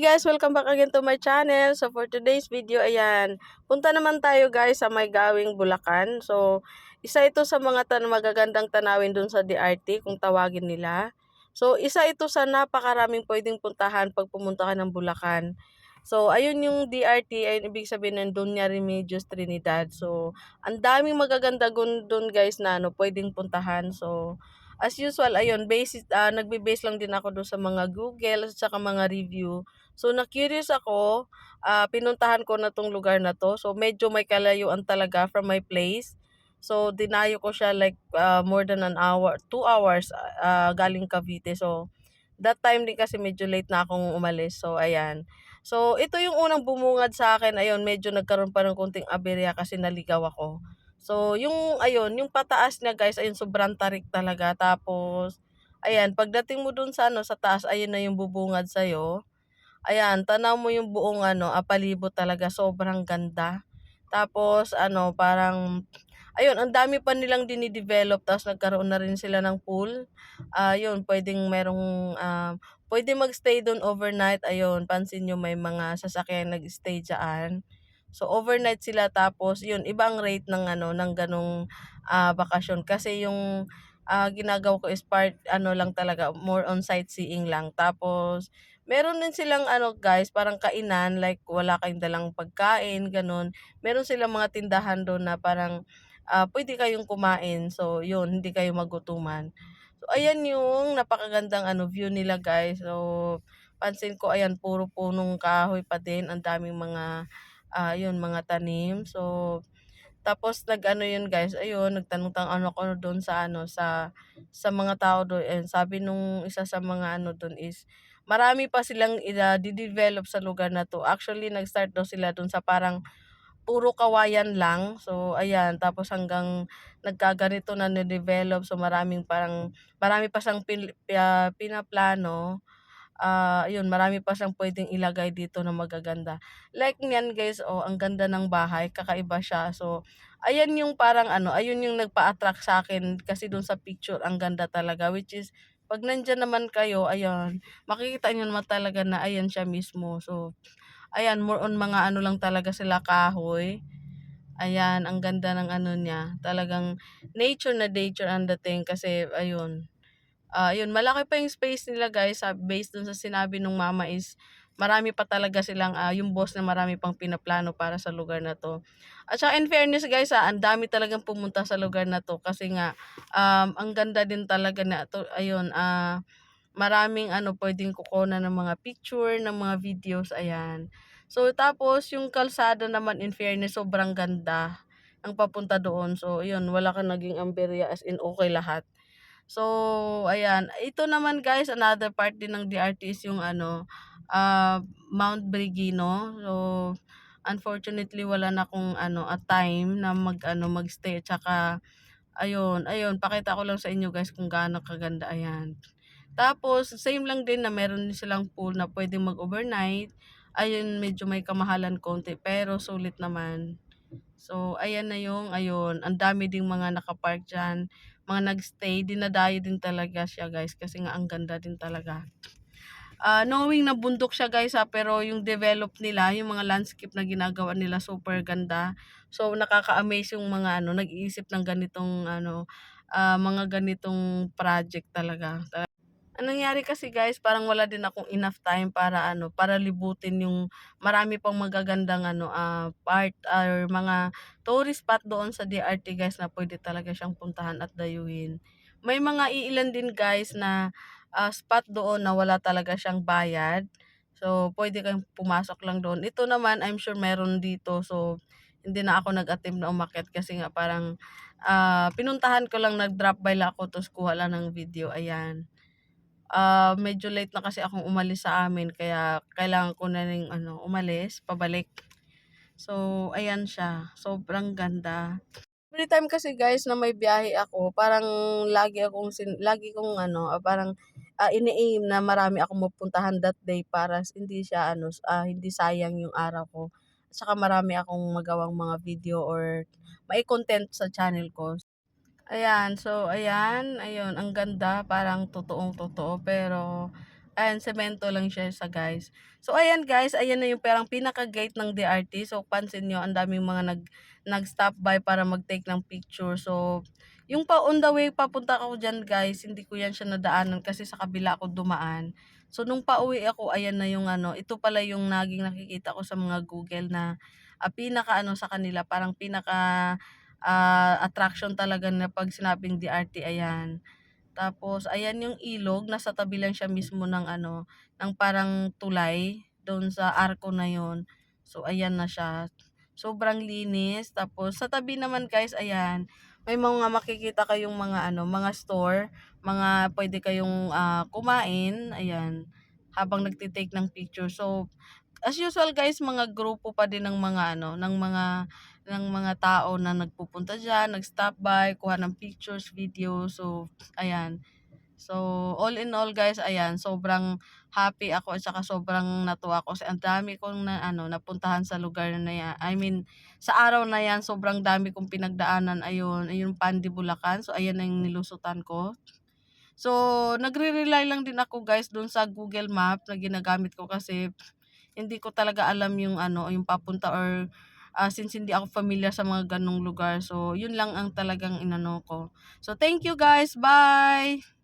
guys, welcome back again to my channel. So for today's video, ayan, punta naman tayo guys sa may gawing Bulacan. So isa ito sa mga tan magagandang tanawin dun sa DRT kung tawagin nila. So isa ito sa napakaraming pwedeng puntahan pag pumunta ka ng Bulacan. So ayun yung DRT, ay ibig sabihin ng Doña Remedios Trinidad. So ang daming magaganda dun guys na ano, pwedeng puntahan. So as usual, ayun, base, ah, nagbe-base lang din ako doon sa mga Google at saka mga review. So, na-curious ako, ah, pinuntahan ko na tong lugar na to. So, medyo may kalayuan talaga from my place. So, dinayo ko siya like ah, more than an hour, two hours ah, galing Cavite. So, that time din kasi medyo late na akong umalis. So, ayan. So, ito yung unang bumungad sa akin. Ayun, medyo nagkaroon pa ng konting aberya kasi naligaw ako. So, yung ayun, yung pataas niya guys, ayun sobrang tarik talaga. Tapos ayan, pagdating mo dun sa ano, sa taas, ayun na yung bubungad sa Ayan, tanaw mo yung buong ano, palibot talaga, sobrang ganda. Tapos ano, parang ayun, ang dami pa nilang dinidevelop tapos nagkaroon na rin sila ng pool. Ah, yun, pwedeng merong ah, pwede magstay doon overnight. Ayun, pansin nyo may mga sasakyan nag-stay diyan. So overnight sila tapos yun ibang rate ng ano ng ganong ah, bakasyon kasi yung ah, ginagawa ko is part ano lang talaga more on sightseeing lang. Tapos meron din silang ano guys parang kainan like wala kayong dalang pagkain ganun. Meron silang mga tindahan doon na parang ah, pwede kayong kumain. So yun hindi kayo magutuman. So ayan yung napakagandang ano view nila guys. So pansin ko ayan puro punong kahoy pa din. Ang daming mga ah, yun mga tanim. So, tapos nag-ano yun guys, ayun, nagtanong-tanong ano ako doon sa ano sa sa mga tao doon. And sabi nung isa sa mga ano doon is marami pa silang ina di-develop sa lugar na to. Actually, nag-start daw sila doon sa parang puro kawayan lang. So, ayan, tapos hanggang nagkaganito na ni-develop. So, maraming parang marami pa siyang pin, ah, pinaplano ah, yun marami pa siyang puwedeng ilagay dito na magaganda. Like niyan guys, oh, ang ganda ng bahay, kakaiba siya. So, ayan yung parang ano, ayun yung nagpa-attract sa akin kasi dun sa picture ang ganda talaga which is 'pag nandiyan naman kayo, ayan, makikita niyo naman talaga na ayan siya mismo. So, ayan more on mga ano lang talaga sila kahoy. Ayan, ang ganda ng ano niya, talagang nature na nature ang dating kasi ayun, Ah, yun malaki pa yung space nila guys, sa based dun sa sinabi nung mama is marami pa talaga silang, ah, yung boss na marami pang pinaplano para sa lugar na 'to. At saka in fairness guys, ah, ang dami talagang pumunta sa lugar na 'to kasi nga, um, ang ganda din talaga na 'to ayun, ah, maraming ano puwedeng kukunan ng mga picture, ng mga videos, ayan. So tapos yung kalsada naman in fairness sobrang ganda ang papunta doon. So yun, wala kang naging amberya as in okey lahat. So, ayan. Ito naman guys, another part din ng DRT is yung ano, ah, Mount Brigino. So, unfortunately wala na akong ano, a time na mag-ano, mag-stay at saka ayun, ayun, pakita ko lang sa inyo guys kung gaano kaganda, ayan. Tapos, same lang din na meron din silang pool na pwedeng mag-overnight. Ayun, medyo may kamahalan konti pero sulit naman. So, ayan na yung ayun, ang dami ding mga naka-park diyan, mga nag-stay, dinadayo din talaga siya guys kasi nga ang ganda din talaga. Ah, knowing na bundok siya guys ha, pero yung develop nila, yung mga landscape na ginagawa nila super ganda. So, nakaka-amaze yung mga ano, nag-iisip ng ganitong ano, ah, mga ganitong project talaga. Anong nangyari kasi guys, parang wala din akong enough time para ano, para libutin yung marami pang magagandang ano, ah, part or mga tourist spot doon sa DRT guys na pwede talaga siyang puntahan at dayuhin. May mga iilan din guys na ah, spot doon na wala talaga siyang bayad. So, pwede kang pumasok lang doon. Ito naman, I'm sure meron dito. So, hindi na ako nag-attempt na umakyat kasi nga parang ah, pinuntahan ko lang, nag-drop by lang ako tapos kuha lang ng video. Ayan. Ah, medyo late na kasi akong umalis sa amin kaya kailangan ko na ring ano, umalis pabalik. So, ayan siya, sobrang ganda. Every time kasi guys na may biyahe ako, parang lagi akong sin lagi kong ano, ah, parang, ah, ini-aim na marami akong mapuntahan that day para hindi siya ano, ah, hindi sayang yung araw ko. Saka marami akong magawang mga video or mai-content sa channel ko. Ayan, so ayan, ayun ang ganda parang totoong-totoo pero Ayan, semento lang siya sa guys. So, ayan guys, ayan na yung parang pinaka-gate ng DRT. So, pansin nyo, ang daming mga nag, nag-stop by para mag-take ng picture. So, yung pa on the way papunta ako dyan guys, hindi ko yan siya nadaanan kasi sa kabila ako dumaan. So, nung pauwi ako, ayan na yung ano, ito pala yung naging nakikita ko sa mga Google na ah, pinaka ano sa kanila, parang pinaka ah, attraction talaga na pag sinabing DRT, ayan. Tapos ayan yung ilog, nasa tabi lang siya mismo ng ano, ng parang tulay doon sa arko na yon. So ayan na siya. Sobrang linis. Tapos sa tabi naman guys, ayan, may mga makikita kayong mga ano, mga store, mga pwede kayong ah, kumain, ayan, habang nagti-take ng picture. So as usual guys, mga grupo pa din ng mga ano, ng mga ng mga tao na nagpupunta diyan, nag-stop by, kuha ng pictures, video. So ayan. So, all in all guys, ayan, sobrang happy ako at saka sobrang natuwa ako kasi ang dami kong na, ano, napuntahan sa lugar na yan. I mean, sa araw na yan, sobrang dami kong pinagdaanan. Ayun, ayun, Pandi, Bulacan. So, ayan na yung nilusutan ko. So, nagre-rely lang din ako guys doon sa Google Map na ginagamit ko kasi hindi ko talaga alam yung ano, yung papunta or ah, since hindi ako familiar sa mga ganong lugar. So, yun lang ang talagang inano ko. So, thank you guys. Bye!